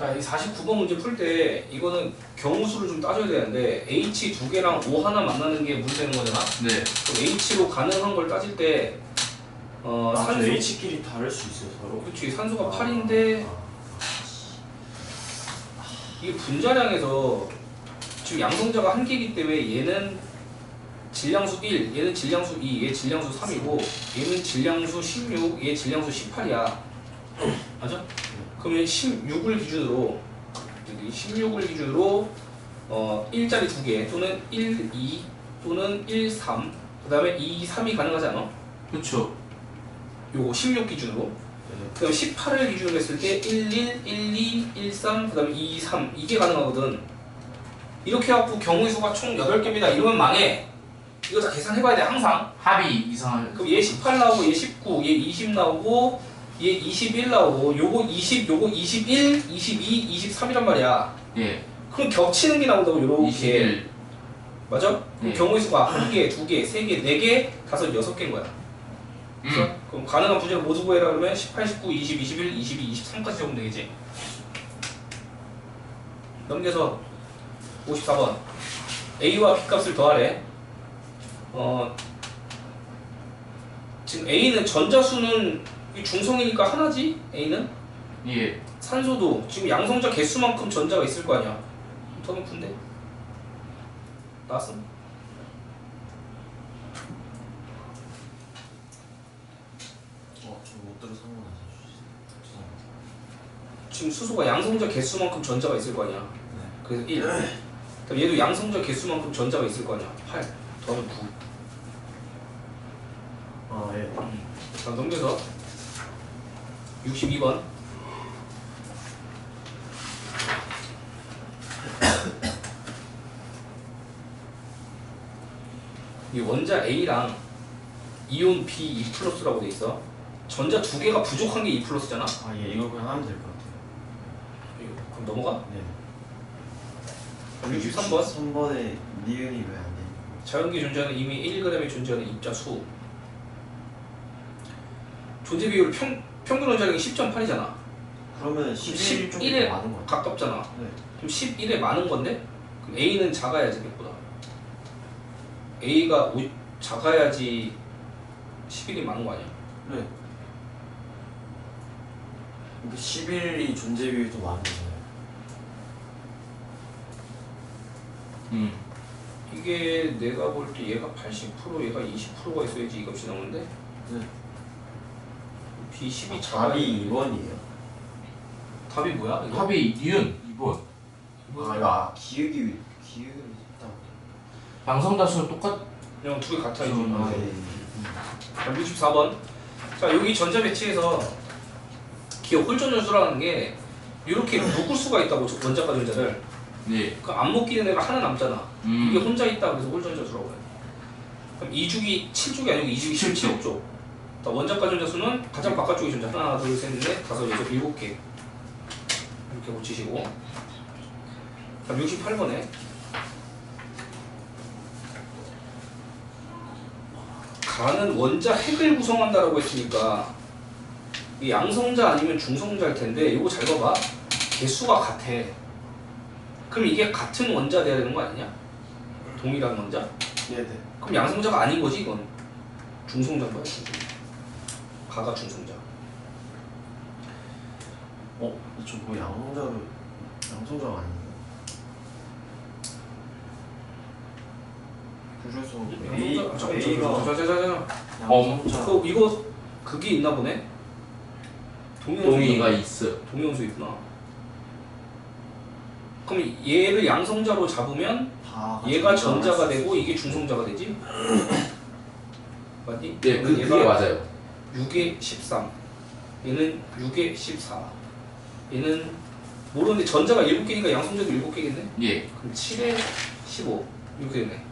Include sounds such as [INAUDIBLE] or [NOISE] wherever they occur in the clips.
자, 이 49번 문제 풀 때 이거는 경우수를 좀 따져야 되는데 H 두 개랑 O 하나 만나는 게 문제는 거잖아. 네. 그럼 H로 가능한 걸 따질 때 어, 아, 저 산소 H끼리 다를 수 있어요 서로. 그렇지 산소가 8인데 이게 분자량에서 지금 양성자가 한 개이기 때문에 얘는 질량수 1, 얘는 질량수 2, 얘 질량수 3이고 얘는 질량수 16, 얘 질량수 18이야. 맞아? 그러면 16을 기준으로 여기 16을 기준으로 어 1짜리 두개 또는 1, 2 또는 1, 3 그다음에 2, 3이 가능하지 않아? 그렇죠. 요거 16 기준으로 네. 그다음 18을 기준으로 했을 때 1, 1, 1, 2, 1, 3, 그다음에 2, 3 이게 가능하거든. 이렇게 해갖고 경우의 수가 총 8개입니다. 이러면 망해. 이거 다 계산해봐야 돼 항상. 합이 이상할. 그럼 얘 18 나오고 얘 19, 얘 20 나오고 얘 21 나오고 요거 20, 요거 21, 22, 23이란 말이야. 예. 그럼 겹치는 게 나온다고 요렇게. 21. 맞아? 그럼 네. 경우의 수가 한 개, 두 개, 세 개, 네 개, 다섯, 여섯 개인 거야. 그래서 음. 그럼 가능한 부재를 모두 구해라 그러면 18, 19, 20, 21, 22, 23까지 적으면 되겠지. 넘겨서 54번 A와 B 값을 더하래. 어 지금 A는 전자수는 이 중성이니까 하나지 A는 예. 산소도 지금 양성자 개수만큼 전자가 있을 거 아니야. 더 높은데? 나왔어? 어. 지금 수소가 양성자 개수만큼 전자가 있을 거 아니야. 네. 그래서 1. 그럼 얘도 양성자 개수만큼 전자가 있을 거 아니야. 8 더하면 9. 아 예. 자 넘겨서 62번. [COUGHS] 이 원자 A랑 이온 B 2 플러스라고 돼 있어. 전자 두 개가 부족한 게 2 플러스잖아. 아 예, 이거 그냥 하면 될 것 같아요. 그럼 넘어가. 네. 63번. 3번에 니은이 왜 안 돼? 자연계 존재하는 이미 1g에 존재하는 입자 수. 존재 비율 평 평균 원자력이 10.8이잖아. 그러면 11 쪽이 11에 더 많은 것 같아요. 가깝잖아. 네. 그럼 11에 많은 건데 그럼 A는 작아야지 100보다. A가 오, 작아야지 11이 많은 거 아니야? 네. 그러니까 11이 존재 비율이 더 많은 거잖아요. 음. 이게 내가 볼 때 얘가 80% 얘가 20%가 있어야지 이 값이 나오는데 네. B12 아, 작아. 답이 2번이에요. 답이 뭐야? 이거? 합이 니은 2번. 아, 이거 아, 기억이 기억이 있다고. 양성자 수는 똑같. 그냥 둘이 같아 이제. 음, 아, 예. 자, 64번. 자, 여기 전자 배치에서 기억 홀전 연수라는 게 이렇게 묶을 수가 있다고 저 원자과 전자를. 네. 그안 묶이는 애가 하나 남잖아. 음. 이게 혼자 있다 그래서 홀전 연수라고 해. 그럼 2주기 7쪽이 아니고 2주기 17쪽. 17쪽. 자, 원자과 전자 수는 가장 바깥쪽의 전자 하나, 둘, 셋, 넷, 다섯, 여섯, 일곱 개. 이렇게 붙이시고. 자, 68번에 가는 원자 핵을 구성한다라고 했으니까 이 양성자 아니면 중성자일 텐데 이거 잘 봐봐 개수가 같아 그럼 이게 같은 원자 돼야 되는 거 아니냐 동일한 원자 네, 네. 그럼 양성자가 아닌 거지 이건 중성자인 거야. 가가 중성자 어, 저뭐 양성자로 양성자가 아닌가? 그래서 A 양성자 잠깐 A가 잠깐 잠깐 양성자 그 이거 그게 있나 보네 동위원수 동의가 있어. 동위원수 있구나 그럼 얘를 양성자로 잡으면 다 얘가 전자가 되고 이게 중성자가 되지? [COUGHS] 맞니? 네, 그, 그게 맞아요. 6에 13 얘는 6에 14 얘는 모르는데 전자가 7개니까 양성자도 7개겠네? 예. 그럼 7에 15 이렇게 되네.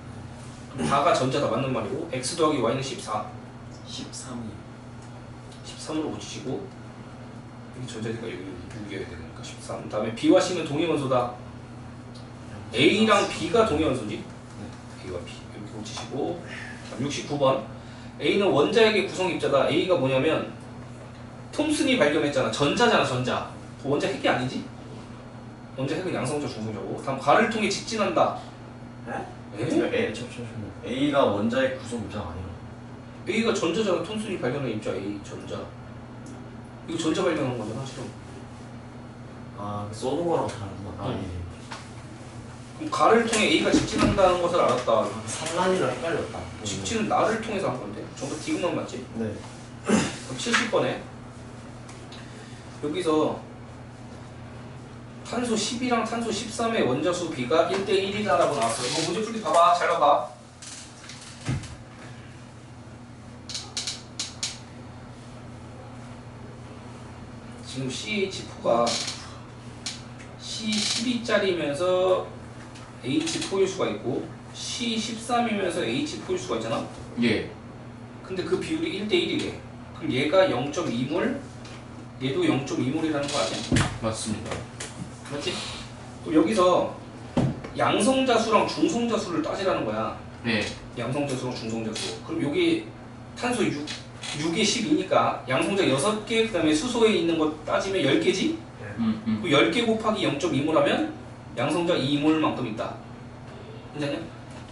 그럼 다가 전자다 맞는 말이고 x 더하기 y는 14 13이. 13으로 붙이시고 여기 전자니까 여기 6이어야 되니까 13그 다음에 b와 c는 동위원소다. A랑 B가 동위원소지? A와 B. 이렇게 붙이시고 69번 A는 원자핵의 구성 입자다 A가 뭐냐면 톰슨이 발견했잖아 전자잖아 전자 원자 핵이 아니지? 먼저 핵은 양성자 중성자고 다음 가를 통해 직진한다 네? 에? A 잠시만요. A가 원자의 구성 입장 아니에요. A가 전자잖아 톤순이 발견한 입자 A 전자 이거 전자 발견한 거잖아 실험 아 쏘는 거랑 다르구나. 아 응. 예. 그럼 가를 통해 A가 직진한다는 것을 알았다 아, 산란이랑 헷갈렸다. 직진은 나를 통해서 한 건데 전부 디귿만 맞지? 네. 그럼 70번에 여기서 탄소 10이랑 탄소 13의 원자수 비가 1대 1이다라고 나왔어요. 이거 문제 풀기 봐봐. 잘 봐봐. 지금 CH4가 C12짜리면서 H4일 수가 있고 C13이면서 H4일 수가 있잖아. 예. 근데 그 비율이 1대 1이래. 그럼 얘가 0.2몰, 얘도 0.2몰이라는 거 아니야? 맞습니다. 맞지? 그럼 여기서 양성자수랑 중성자수를 따지라는 거야. 네. 양성자수랑 중성자수. 그럼 여기 탄소 6, 6에 12니까 양성자 6개, 그 다음에 수소에 있는 거 따지면 10개지? 음, 음. 그 10개 곱하기 0.2몰 하면 양성자 2몰만큼 있다. 괜찮냐?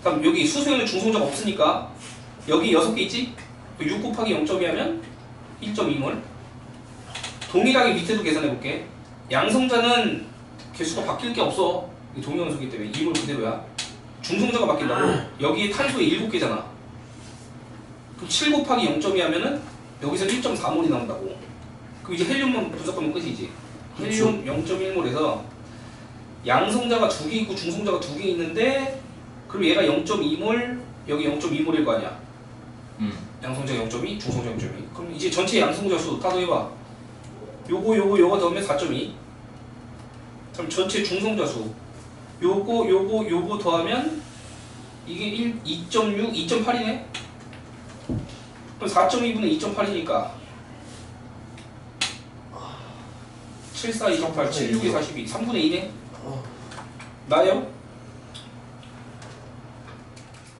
그럼 여기 수소에는 중성자가 없으니까 여기 6개 있지? 6 곱하기 0.2 하면 1.2몰. 동일하게 밑에도 계산해 볼게. 양성자는 개수가 바뀔 게 없어. 이 동위원소기 때문에 2몰 그대로야. 중성자가 바뀐다고. 여기에 탄소에 7개잖아. 그럼 7 곱하기 0.2 하면은 여기서 1.4몰이 나온다고. 그럼 이제 헬륨만 분석하면 끝이지. 헬륨 0.1몰에서 양성자가 두 개 있고 중성자가 두 개 있는데 그럼 얘가 0.2몰 여기 0.2몰일 거 아니야. 음. 양성자 0.2, 중성자 0.2. 그럼 이제 전체 양성자 수다 더해봐. 요거 요거 요거 더하면 4.2. 그럼 전체 중성자 수 요거 요거 요거 더하면 이게 1, 2.6, 2.8이네. 그럼 4.2분의 2.8이니까 7, 4, 28, 7, 6에 42, 3분의 2네. 어. 나요?